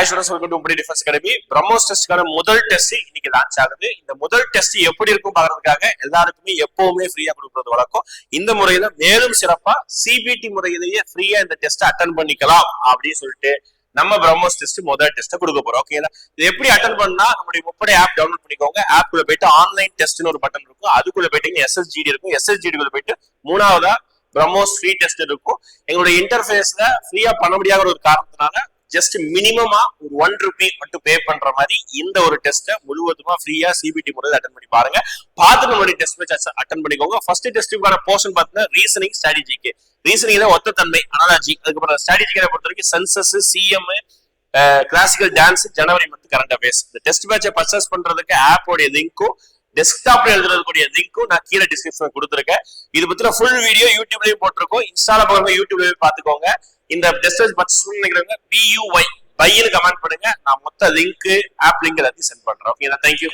Hi students welcome to உப்படி defence academy BrahMos டெஸ்ட்க்கான முதல் டெஸ்ட் இன்னைக்கு லான்ச் ஆகுது. இந்த முதல் டெஸ்ட் எப்படி இருக்கும் பாக்குறதுக்காக எல்லாருக்குமே எப்பவுமே ஃப்ரீயா கொடுக்கறது வழக்கம். இந்த முறையில மேலும் சிறப்பா சிபிடி முறையிலேயே ஃப்ரீயா இந்த டெஸ்ட் அட்டன் பண்ணிக்கலாம் அப்படின்னு சொல்லிட்டு நம்ம பிரம்மோஸ் டெஸ்ட் முதல் டெஸ்ட் கொடுக்க போறோம். ஓகேங்களா இது எப்படி அட்டன் பண்ணா நம்மளுடைய முப்படை ஆப் டவுன்லோட் பண்ணிக்கோங்க. ஆப் குள்ள போயிட்டு ஆன்லைன் டெஸ்ட்னு ஒரு பட்டன் இருக்கும். அதுக்குள்ள போயிட்டு எஸ்எஸ்ஜிடி இருக்கும். எஸ்எஸ்ஜிக்குள்ள போயிட்டு மூணாவதா பிரம்மோஸ் ஃப்ரீ டெஸ்ட் இருக்கும். எங்களுடைய இன்டர்ஃபேஸ்ல ஃப்ரீயா பண்ண முடியாத ஒரு காரணத்தினால ஜஸ்ட் மினிமமா ஒரு ஒன் ருபி மட்டும் பே பண்ற மாதிரி இந்த ஒரு டெஸ்ட்டை முழுவதுமா ஃப்ரீயா சிபிடி முறையில் அட்டன் பண்ணி பாருங்க. பார்த்து நம்மளுடைய டெஸ்ட் மேட்ச் அட்டன் பண்ணிக்கோங்க. ஃபர்ஸ்ட் டெஸ்ட்டுக்கான போர்ஷன் பார்த்தீங்கன்னா ரீசனிங் ஸ்ட்ராட்டஜிக்கு ரீசனிங் தான் ஒத்த தன்மை அனாலஜி அதுக்கப்புறம் ஸ்ட்ராட்டஜிக்கை பொறுத்த வரைக்கும் சென்சஸ் சிஎம் கிளாசிக்கல் டான்ஸ் ஜனவரி மந்த் கரண்ட் அஃபேர்ஸ் இந்த டெஸ்ட் மேட்சை பர்ச்சேஸ் பண்றதுக்கு ஆப்போடைய லிங்க்கும் டெஸ்க்டாப்ல எழுதுறதுக்கூடிய லிங்க்கும் நான் கீழே டிஸ்கிரிப்ஷன் கொடுத்துருக்கேன். இது பத்தின ஃபுல் வீடியோ யூடியூப்லயும் போட்டிருக்கோம். இன்ஸ்டால பக்கமா யூடியூப்லயும் பாத்துக்கோங்க இந்த டெஸ்ட் பர்ச்சேஸ் நினைக்கிறவங்க பியூஒய் பையனு கமெண்ட் பண்ணுங்க. நான் மொத்த லிங்க் ஆப் லிங்க் எல்லாத்தையும் சென்ட் பண்றேன். Okay thank you